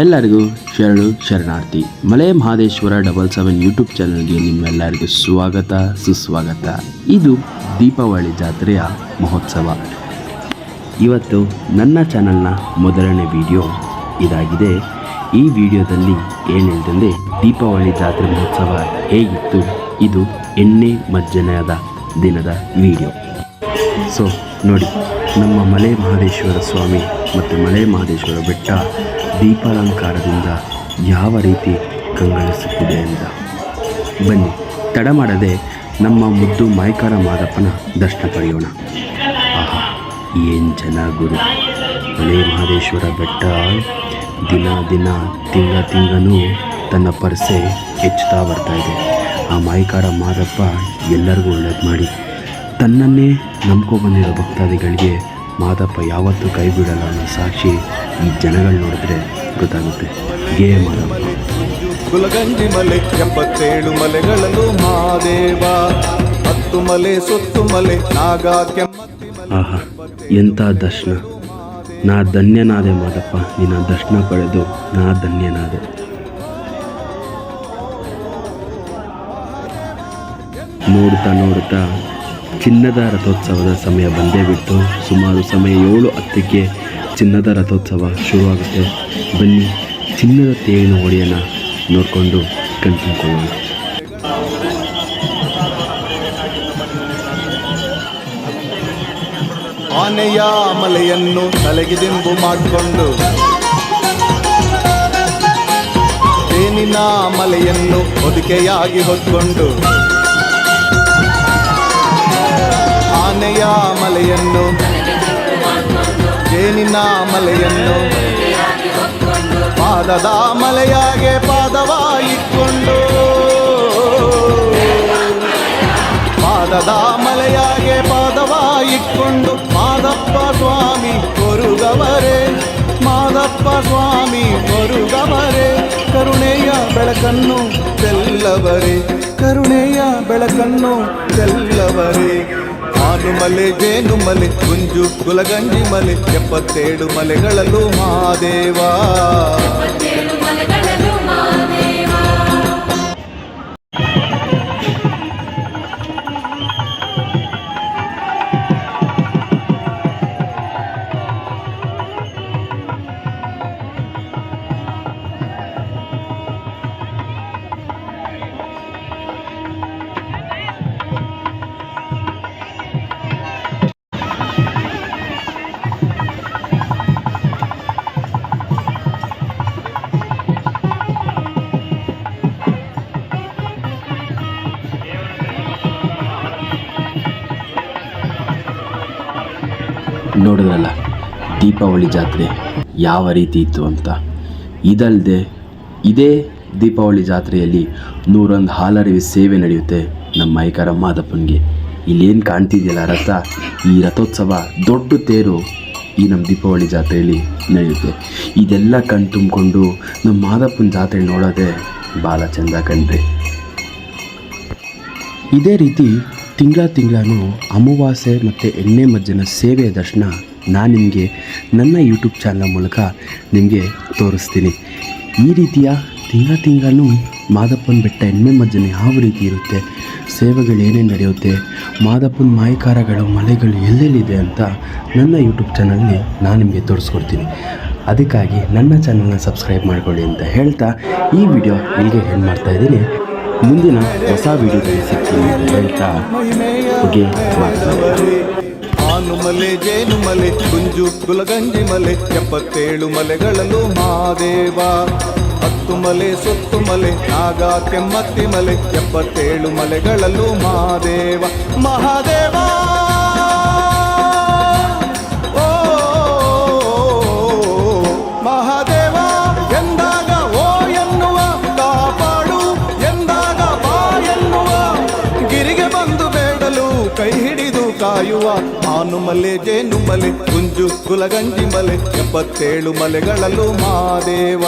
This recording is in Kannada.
ಎಲ್ಲರಿಗೂ ಶರಣು ಶರಣಾರ್ಥಿ. Male Mahadeshwara double seven YouTube ಚಾನಲ್ಗೆ ನಿಮ್ಮೆಲ್ಲರಿಗೂ ಸ್ವಾಗತ, ಸುಸ್ವಾಗತ. ಇದು ದೀಪಾವಳಿ ಜಾತ್ರೆಯ ಮಹೋತ್ಸವ. ಇವತ್ತು ನನ್ನ ಚಾನಲ್ನ ಮೊದಲನೇ ವಿಡಿಯೋ ಇದಾಗಿದೆ. ಈ ವಿಡಿಯೋದಲ್ಲಿ ಏನೆಂತಂದರೆ ದೀಪಾವಳಿ ಜಾತ್ರೆ ಮಹೋತ್ಸವ ಹೇಗಿತ್ತು, ಇದು ಎಣ್ಣೆ ಮಜ್ಜನೆಯಾದ ದಿನದ ವಿಡಿಯೋ ಸೊ ನೋಡಿ, ನಮ್ಮ ಮಲೆ ಮಹದೇಶ್ವರ ಸ್ವಾಮಿ ಮತ್ತು ಮಲೆ ಮಹದೇಶ್ವರ ಬೆಟ್ಟ ದೀಪಾಲಂಕಾರದಿಂದ ಯಾವ ರೀತಿ ಕಂಗೊಳಿಸುತ್ತಿದೆ ಅಂತ ಬನ್ನಿ, ತಡ ಮಾಡದೆ ನಮ್ಮ ಮುದ್ದು ಮಾಯ್ಕಾರ ಮಾದಪ್ಪನ ದರ್ಶನ ಪಡೆಯೋಣ. ಆಹಾ, ಏನು ಜನ ಗುರು. ಮಲೆ ಮಹದೇಶ್ವರ ಬೆಟ್ಟ, ದಿನ ದಿನ, ತಿಂಗ ತಿಂಗನೂ ತನ್ನ ಪರ್ಸೆ ಹೆಚ್ಚುತ್ತಾ ಬರ್ತಾ ಇದೆ. ಆ ಮಾಯ್ಕಾರ ಮಾದಪ್ಪ ಎಲ್ಲರಿಗೂ ಒಳ್ಳೇದು ಮಾಡಿ. ತನ್ನನ್ನೇ ನಂಬ್ಕೊಬಂದಿರೋ ಭಕ್ತಾದಿಗಳಿಗೆ ಮಾದಪ್ಪ ಯಾವತ್ತೂ ಕೈ ಬಿಡಲ್ಲ ಅನ್ನೋ ಸಾಕ್ಷಿ ಈ ಜನಗಳು ನೋಡಿದ್ರೆ ಗೊತ್ತಾಗುತ್ತೆ. ಗೇ ಮಾದಪ್ಪ. ಕುಲಗಂಜಿ ಮಲೆ ಎಂಬತ್ತೇಳು ಮಲೆಗಳಲ್ಲೂ ಮಹಾದೇವ. ಹತ್ತು ಮಲೆ ಸುತ್ತು ಮಲೆ ನಾಗ ಆಹಾ ಎಂಥ ದರ್ಶನ. ನಾ ಧನ್ಯನಾದೆ ಮಾದಪ್ಪ ನಿನ್ನ ದರ್ಶನ ಪಡೆದು ನಾ ಧನ್ಯನಾದೆ. ನೋಡ್ತಾ ನೋಡ್ತಾ ಚಿನ್ನದ ರಥೋತ್ಸವದ ಸಮಯ ಬಂದೇ ಬಿಟ್ಟು ಸುಮಾರು ಸಮಯ ಏಳು ಹತ್ತಕ್ಕೆ ಚಿನ್ನದ ರಥೋತ್ಸವ ಶುರುವಾಗುತ್ತೆ. ಬನ್ನಿ, ಚಿನ್ನದ ತೇರಿನ ಹೊಡೆಯನ್ನು ನೋಡಿಕೊಂಡು ಕಣ್ತುಂಬ್ಕೊಳ್ಳೋಣ. ಆನೆಯ ಮಲೆಯನ್ನು ತಲೆಗಿದಿಂಬು ಮಾಡಿಕೊಂಡು, ತೇನಿನ ಮಲೆಯನ್ನು ಹೊದಿಕೆಯಾಗಿ ಹೊತ್ಕೊಂಡು ಆನೆಯ ಮಲೆಯನ್ನು. ಜೇನಿನ ಮಲೆಯನ್ನು. ಪಾದದ ಮಲೆಯಾಗೆ ಪಾದವ ಇಟ್ಕೊಂಡು ಪಾದದ ಮಲೆಯಾಗೆ ಪಾದವ ಇಟ್ಕೊಂಡು ಮಾದಪ್ಪ ಸ್ವಾಮಿ ಕೊರುಗವರೇ ಮಾದಪ್ಪ ಸ್ವಾಮಿ ಕೊರುಗವರೇ ಕರುಣೆಯ ಬೆಳಕನ್ನು ಚೆಲ್ಲವರೇ. ಕರುಣೆಯ ಬೆಳಕನ್ನು ಚೆಲ್ಲವರೇ. ಹಾಲು ಮಲೆ ಜೇನು ಮಲೆ ಗುಂಜು ಗುಲಗಂಜಿ ಮಲೆ ಎಪ್ಪತ್ತೇಳು ಮಲೆಗಳಲ್ಲೂ ಮಹಾದೇವ ನೋಡಿದ್ರಲ್ಲ, ದೀಪಾವಳಿ ಜಾತ್ರೆ ಯಾವ ರೀತಿ ಇತ್ತು ಅಂತ. ಇದಲ್ಲದೆ ಇದೇ ದೀಪಾವಳಿ ಜಾತ್ರೆಯಲ್ಲಿ ನೂರೊಂದು ಹಾಲರಿವಿ ಸೇವೆ ನಡೆಯುತ್ತೆ ನಮ್ಮ ಮೈಕಾರ ಮಾದಪ್ಪನಿಗೆ. ಇಲ್ಲೇನು ಕಾಣ್ತಿದೆಯಲ್ಲ ರಥ? ಈ ರಥೋತ್ಸವ ದೊಡ್ಡ ತೇರು ಈ ನಮ್ಮ ದೀಪಾವಳಿ ಜಾತ್ರೆಯಲ್ಲಿ ನಡೆಯುತ್ತೆ. ಇದೆಲ್ಲ ಕಣ್ ತುಂಬಿಕೊಂಡು ನಮ್ಮ ಮಾದಪ್ಪನ ಜಾತ್ರೆ ನೋಡೋದೇ ಭಾಳ ಚೆಂದ ಕಣ್ರಿ. ಇದೇ ರೀತಿ ತಿಂಗಳ ತಿಂಗಳೂ ಅಮಾವಾಸ್ಯೆ ಮತ್ತು ಎಣ್ಣೆ ಮಜ್ಜನ ಸೇವೆಯ ದರ್ಶನ ನಾನು ನಿಮಗೆ ನನ್ನ ಯೂಟ್ಯೂಬ್ ಚಾನಲ್ ಮೂಲಕ ನಿಮಗೆ ತೋರಿಸ್ತೀನಿ. ಈ ರೀತಿಯ ತಿಂಗಳ ತಿಂಗಳೂ ಮಾದಪ್ಪನ ಬೆಟ್ಟ ಎಣ್ಣೆ ಮಜ್ಜನ ಯಾವ ರೀತಿ ಇರುತ್ತೆ, ಸೇವೆಗಳು ಏನೇನು ನಡೆಯುತ್ತೆ, ಮಾದಪ್ಪನ ಮಾಯಕಾರಗಳು, ಮಲೆಗಳು ಎಲ್ಲೆಲ್ಲಿದೆ ಅಂತ ನನ್ನ ಯೂಟ್ಯೂಬ್ ಚಾನಲ್ನಲ್ಲಿ ನಾನು ನಿಮಗೆ ತೋರಿಸ್ಕೊಡ್ತೀನಿ. ಅದಕ್ಕಾಗಿ ನನ್ನ ಚಾನಲ್ನ ಸಬ್ಸ್ಕ್ರೈಬ್ ಮಾಡ್ಕೊಳ್ಳಿ ಅಂತ ಹೇಳ್ತಾ ಈ ವಿಡಿಯೋ ಇಲ್ಲಿಗೆ ಏನು ಮಾಡ್ತಾ ಇದ್ದೀನಿ. ಮುಂದಿನ ಹೊಸ ವಿಡಿಯೋದಲ್ಲಿ ಸಿಗ್ತೀನಿ ಹೇಳ್ತಾ ಆನು ಮಲೆ, ಜೇನು ಮಲೆ ಕುಂಜು ಕುಲಗಂಜಿ ಮಲೆ, ಎಪ್ಪತ್ತೇಳು ಮಲೆಗಳಲ್ಲೂ ಮಹಾದೇವ. ಹತ್ತು ಮಲೆ, ಸುತ್ತು ಮಲೆ, ನಾಗ, ಕೆಮ್ಮತ್ತಿ ಮಲೆ, ಎಪ್ಪತ್ತೇಳು ಮಲೆಗಳಲ್ಲೂ ಮಹಾದೇವ. ಮಹಾದೇವ! ಕಾಯುವ ಆನು ಮಲೆ ಜೇನು ಮಲೆ ಗುಂಜು ಗುಲಗಂಜಿ ಮಲೆ ಎಪ್ಪತ್ತೇಳು ಮಲೆಗಳಲ್ಲೂ ಮಾದೇವ